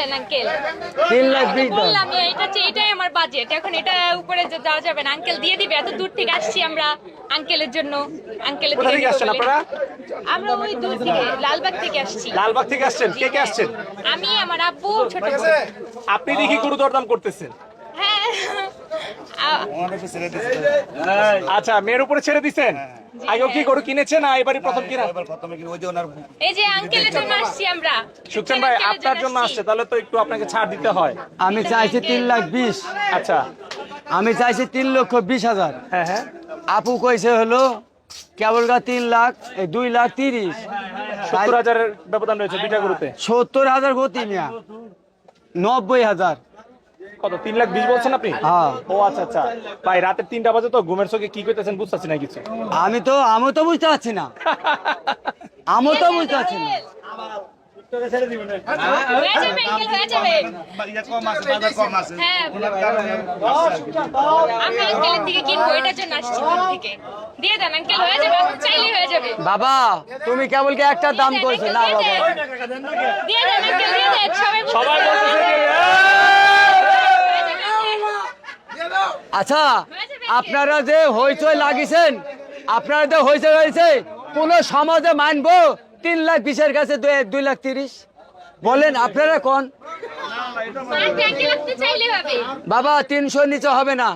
বলেন আঙ্কেল? তিন লাখ বিশ বললাম এটা হচ্ছে- এটাই আমার বাজেট এখন এটা উপরে যাওয়া যাবে না আঙ্কেল দিয়ে দিবে। এত দূর থেকে আসছি আমরা আঙ্কেলের জন্য। আঙ্কেলের কোথা থেকে আসছেন আপনারা? আমরা ওই দূর থেকে লালবাগ থেকে আসছি। লালবাগ থেকে আসছেন? কে কে আসছেন? আমি আমার আব্বু ছোট আপনি দেখি গুরুদর দরদাম করতেছেন। আচ্ছা মেয়ের উপরে ছেড়ে দিছেন? আগেও কি গরু কিনেছেন? না এবারই প্রথম কিনা? এই যে আঙ্কেলের জন্য আসছি আমরা। সুখচান ভাই আপনার জন্য আসছে। তাহলে তো একটু আপনাকে ছাড় দিতে হয়। আমি চাইছি তিন লাখ বিশ। আচ্ছা। আমি চাইছি তিন লক্ষ বিশ হাজার। হ্যাঁ হ্যাঁ। আপু কইছে হলো কেবল গা তিন লাখ এই দুই লাখ তিরিশ। সত্তর হাজারের ব্যবধান রয়েছে দুইটা গরুতে। সত্তর হাজার গতি মিয়া। নব্বই হাজার। কত তিন লাখ বিশ বলছেন আপনি? হ্যাঁ। ও আচ্ছা আচ্ছা। ভাই রাতে তিনটা বাজে তো ঘুমের চোখে কি করতেছেন বুঝতেছি না কিছু। আমি তো আমি তো বুঝতে পারছি না। আমি তো বুঝতে পারছি না। হয়ে হয়ে হ্যাঁ হয়ে হয়ে বাবা তুমি কেবল কি একটা দাম কইছো না বাবা। দিয়ে দেন আঙ্কেল দিয়ে দেন সবাই বলতেছে- সবাই বলতেছে যে, হয়ে যাবে, uncle। আচ্ছা আপনারা যে হইচই লাগিয়েছেন আপনারা যে হইচই হয়েছে কোন সমাজে মানবো তিন লাখ বিশের কাছে দুই- লাখ তিরিশ? বলেন আপনারা কোন? বাবা তিনশো নিচে হবে না।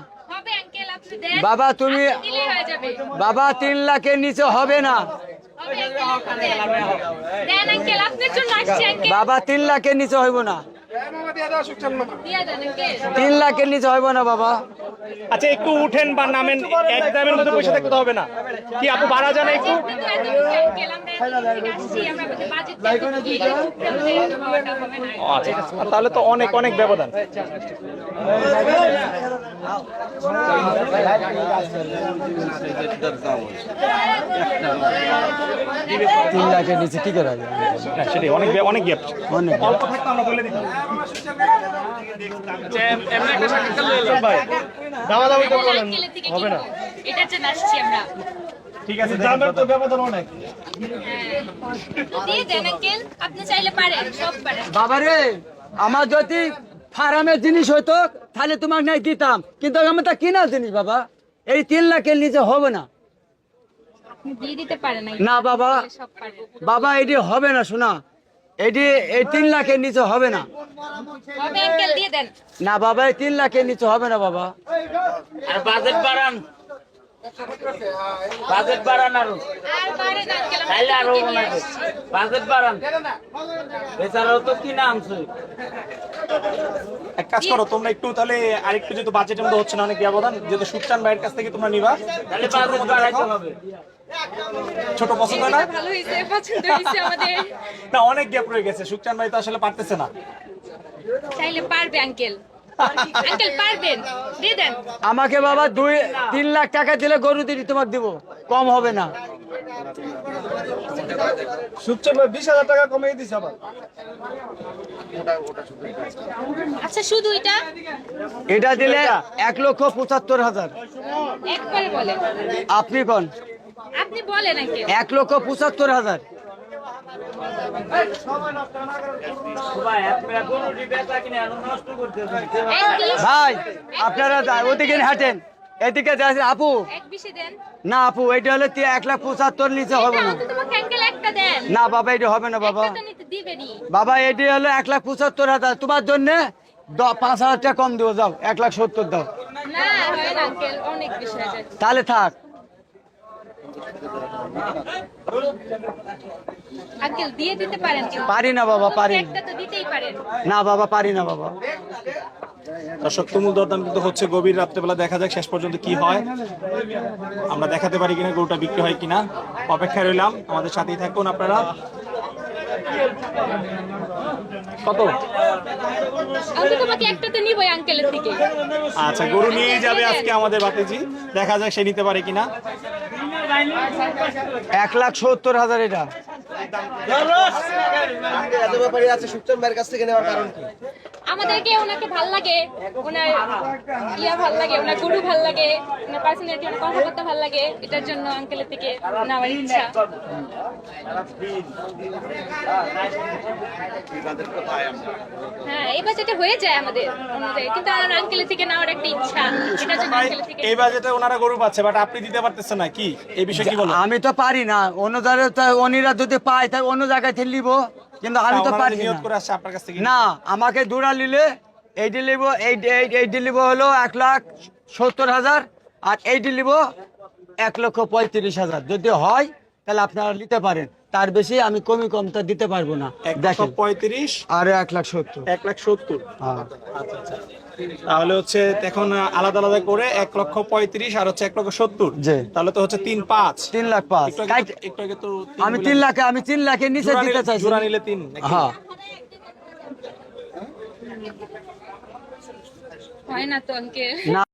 বাবা, তুমি- হয়ে বাবা তিন লাখের নিচে হবে না। বাবা তিন লাখের নিচে হইব না। আঙ্কেল তিন লাখের নিচে হইব না বাবা। আচ্ছা একটু উঠেন বা নামেন এক দামের মধ্যে পয়সা দেখতে হবে না। কি আপু বাড়া জানা একটু? আচ্ছা তাহলে তো অনেক অনেক ব্যবধান। তিন লাখের নিচে কি করে হবে? সেটাই অনেক অনেক গ্যাপ অনেক অল্প থাকতো আমরা বলে দিতাম আমরা আঙ্কেলের দিকে কিনবো। এটার জন্য আসছি আমরা। ঠিক আছে দামের তো ব্যবধান অনেক। হ্যাঁ। দিয়ে দেন আঙ্কেল আপনি চাইলে পারেন সব পারেন। বাবা রে আমার যদি ফার্মের জিনিস হইতো তাহলে তোমাকে নাই দিতাম। কিন্তু আমি তা কিনা জিনিস বাবা। এই তিন লাখের নিচে হবে না। না বাবা। বাবা এটি হবে না শোনা। এটি এই তিন লাখের নিচে হবে না। না বাবা এই তিন লাখের নিচে হবে না বাবা। আর বাজেট বাড়ান। বাজেট বাড়ান আরও। তাইলে আরও বানাবে বাজেট বাড়ান। এছাড়াও তো কি নাম এক কাজ করো তোমরা একটু তাহলে আরেকটু যেহেতু বাজেটের মধ্যে হচ্ছে না অনেক ব্যবধান যেহেতু সুকচান ভাইয়ের কাছ থেকে তোমরা নিবা। তাহলে বাজেট বাড়াইতে হবে। ছোট পছন্দ না? ভালো হয়েছে পছন্দ হয়েছে আমাদের। না অনেক গ্যাপ রয়ে গেছে সুকচান ভাই তো আসলে পারতেছে না। চাইলে পারবে আঙ্কেল আঙ্কেল পারবেন। দিয়ে দেন। আমাকে বাবা দুই তিন লাখ টাকা দিলে গরু দিদি তোমাকে দিব কম হবে না। বিশ হাজার টাকা কমিয়ে আবার। আচ্ছা শুধু এটা? এটা দিলে এক লক্ষ পঁচাত্তর হাজার। আপনি কোন? আপনি বলেন এক লক্ষ পঁচাত্তর হাজার। ভাই আপনারা ওদিকে হাঁটেন। এদিকে যাচ্ছেন আপু। এক বিশে দেন। না আপু এটা হলে এক লাখ পঁচাত্তর নিচে হবে না। না বাবা এটা হবে না বাবা। বাবা এটি হলো এক লাখ পঁচাত্তর হাজার। তোমার জন্য পাঁচ হাজার টাকা কম দেবো যাও এক লাখ সত্তর দাও। না না আঙ্কেল অনেক বেশি যায় তাহলে থাক। আঙ্কেল দিয়ে দিতে পারেন কিন্তু। পারি না বাবা পারি একটা তো দিতেই পারেন। না বাবা পারি না বাবা। দর্শক তুমুল দরদাম কিন্তু হচ্ছে গভীর রাত্রেবেলা। দেখা যাক শেষ পর্যন্ত কি হয়। আমরা দেখাতে পারি কিনা গরুটা বিক্রি হয় কিনা। অপেক্ষায় রইলাম। আমাদের সাথেই থাকুন আপনারা। কত? আমি তোমাকে একটা নিবই আঙ্কেলের থেকে। আচ্ছা গরু নিয়েই যাবে আজকে আমাদের বাতিজি। দেখা যাক সে নিতে পারে কিনা। এক লাখ সত্তর হাজার এটা। এত আছে সুকচান ভাইয়ের কাছ থেকে নেওয়ার কারণ কি? আমাদেরকে ওনাকে ভালো লাগে ওনার ইয়া ভালো লাগে ওনার গরু ভালো লাগে ওনার পার্সোনালিটি ওনার কথাবার্তা ভালো লাগে এটার জন্য আঙ্কেলের থেকে নেওয়ার ইচ্ছা। হ্যাঁ এই বাজেটে হয়ে যায় আমাদের অনুযায়ী কিন্তু আমার আঙ্কেলের থেকে নেওয়ার একটা ইচ্ছা এটার জন্য আঙ্কেলের থেকে এই বাজেটে ওনারা গরু পাচ্ছে বাট আপনি দিতে পারতেছেন না কি? এই বিষয়ে কি বলব আমি তো পারি না অন্য জায়গায় তো অন্যরা যদি পায় তাই অন্য জায়গায় থেকে নিব। কিন্তু আমি তো পারি নিয়ত। করে আসছে আপনার কাছ থেকে? না আমাকে দুরা নিলে এই দিলিব এই এই- নিব হলো এক লাখ সত্তর হাজার আর এই দিলিব এক লক্ষ পঁয়ত্রিশ হাজার। যদি হয় তাহলে আপনারা নিতে পারেন। তার বেশি আমি কমি কমটা দিতে পারব না। এক লক্ষ দেখেন। পঁয়ত্রিশ? আর এক লাখ সত্তর। এক লাখ সত্তর? হ্যাঁ। আচ্ছা আচ্ছা। তাহলে হচ্ছে এখন আলাদা আলাদা করে এক লক্ষ পঁয়ত্রিশ আর হচ্ছে এক লক্ষ সত্তর। তাহলে তো হচ্ছে তিন পাঁচ। তিন লাখ পাঁচ। তো- তো আমি তিন লাখে আমি তিন লাখের নিচে দিতে চাইছি। জোড়া নিলে তিন? হ্যাঁ। হয় না তো না।